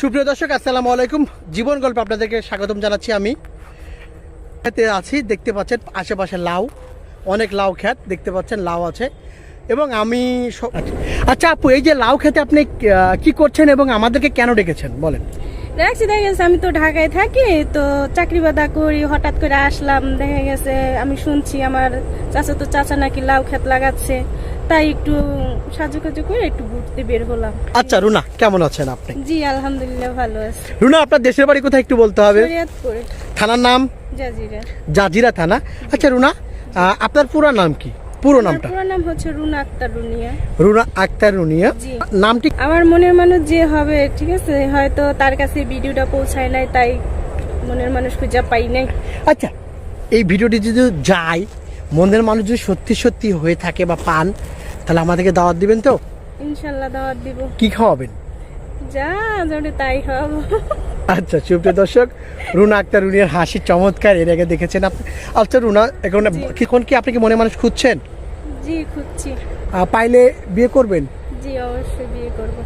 সুপ্রিয় দর্শক, আসসালামু আলাইকুম। জীবন গল্প আপনাদেরকে স্বাগতম জানাচ্ছি আমি। এতে আছি, দেখতে পাচ্ছেন আশেপাশে লাউ, অনেক লাউ ক্ষেত, দেখতে পাচ্ছেন লাউ আছে। এবং আমি আচ্ছা আপু, এই যে লাউ খেতে আপনি কি করছেন এবং আমাদেরকে কেন ডেকেছেন? বলেন। দেখছি, দেখা গেছে আমি তো ঢাকায় থাকি, তো চাকরি বাদা করি, হঠাৎ করে আসলাম, দেখা গেছে আমি শুনছি আমার চাচা তো চাচা নাকি লাউ ক্ষেত লাগাচ্ছে। তাই একটু সাজুকাজু করে একটু ঘুরতে বের হলাম। আচ্ছা রুনা কেমন আছেন আপনি? জি আলহামদুলিল্লাহ ভালো আছে। রুনা আপনার দেশের বাড়ি কোথায় একটু বলতে হবে? শরিয়াতপুরে। থানার নাম? জাজিরা। জাজিরা থানা। আচ্ছা রুনা আপনার পুরো নাম কি? পুরো আমার নামটা? পুরো নাম হচ্ছে রুনা আক্তার রুনিয়া। রুনা আক্তার রুনিয়া। নামটি আমার মনের মানুষ যে হবে ঠিক আছে হয়তো তার কাছে ভিডিওটা পৌঁছায় নাই তাই মনের মানুষ খুঁজে পাই নাই। আচ্ছা এই ভিডিওটি যদি যায় মনের মানুষ যদি সত্যি সত্যি হয়ে থাকে বা পান তাহলে আমাদেরকে দাওয়াত দিবেন তো? ইনশাল্লাহ দাওয়াত দিব। কি খাওয়াবেন? যা জোরে তাই হব আচ্ছা সুপ্রিয় দর্শক রুনা আক্তার রুনিয়ার হাসি চমৎকার এর আগে দেখেছেন আপনি। আচ্ছা রুনা এখন। এখন কি আপনি কি মনে মানুষ খুঁজছেন? জি খুঁজছি। পাইলে বিয়ে করবেন? জি অবশ্যই বিয়ে করব।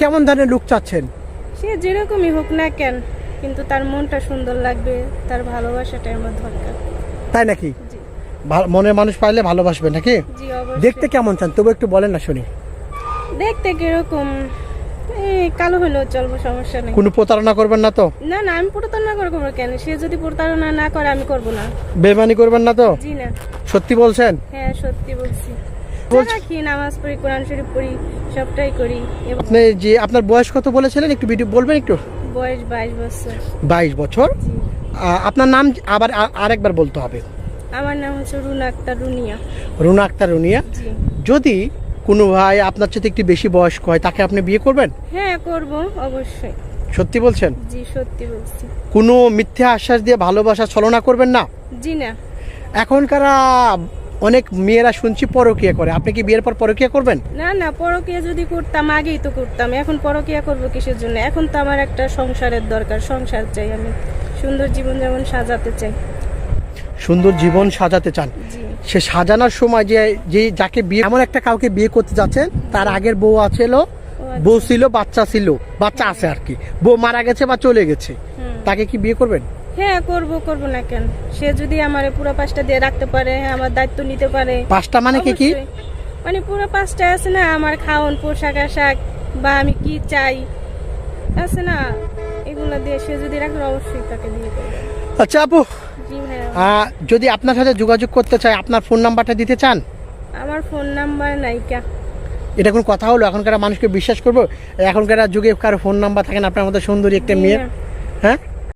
কেমন ধরনের লুক চাচ্ছেন? সে যেরকমই হোক না কেন কিন্তু তার মনটা সুন্দর লাগবে তার ভালোবাসাটাই আমার দরকার। তাই নাকি? মনের মানুষ পাইলে ভালোবাসবে নাকি? দেখতে কেমন চান? তবু একটু বলেন না শুনি। দেখতে কীরকম? কালো হলেও চলবো সমস্যা নেই। কোনো প্রতারণা করবেন না তো? না না আমি প্রতারণা করব কেন? সে যদি প্রতারণা না করে আমি করব না। বেমানি করবেন না তো? জি না। সত্যি বলছেন? হ্যাঁ সত্যি বলছি। বলছি- রাখি নামাজ পড়ি কোরআন শরীফ পড়ি সবটাই করি। আপনি যে আপনার বয়স কত বলেছিলেন? একটু ভিডিও বলবেন একটু? বয়স বাইশ বছর। বাইশ বছর? আপনার নাম আবার আরেকবার বলতে হবে। আমার নাম হচ্ছে রুনা আক্তার রুনিয়া। রুনা আক্তার রুনিয়া? যদি কোনো ভাই আপনার সাথে একটু বেশি বয়স্ক হয় তাকে আপনি বিয়ে করবেন? হ্যাঁ করব অবশ্যই। সত্যি বলছেন? জি সত্যি বলছি। কোনো মিথ্যা আশ্বাস দিয়ে ভালোবাসা ছলনা করবেন না? জি না। এখনকার অনেক মেয়েরা শুনছি পরকিয়া করে। আপনি কি বিয়ের পর পরকিয়া করবেন? না না পরকিয়া যদি করতাম আগেই তো করতাম। এখন পরকিয়া করব কিসের জন্য? এখন তো আমার একটা সংসারের দরকার। সংসার চাই আমি। সুন্দর জীবন যেমন সাজাতে চাই। সুন্দর জীবন সাজাতে চান। সে সাজানোর সময় যে যে যাকে বিয়ে এমন একটা কাউকে বিয়ে করতে যাচ্ছেন তার আগের বউ আছে আচ্ছা। বউ ছিল বাচ্চা ছিল বাচ্চা আছে আর কি। বউ মারা গেছে বা চলে গেছে তাকে কি বিয়ে করবেন? হ্যাঁ করব করব না কেন? সে যদি আমার পুরো পাঁচটা দিয়ে রাখতে পারে আমার দায়িত্ব নিতে পারে। পাঁচটা মানে কি কি? মানে পুরো পাঁচটা আছে না আমার খাওন পোশাক আশাক বা আমি কি চাই? আছে না? এগুলো দিয়ে সে যদি রাখে অবশ্যই তাকে দিয়ে দেবে। আচ্ছা আপু। জি ভাইয়া। যদি আপনার সাথে যোগাযোগ করতে চায় আপনার ফোন নাম্বারটা দিতে চান? আমার ফোন নাম্বার নাইকা এটা কোন কথা হলো? এখনকার মানুষকে বিশ্বাস করব? এখনকার যুগে কারও ফোন নাম্বার থাকে না আপনার মতো সুন্দরী একটা মেয়ে। হ্যাঁ?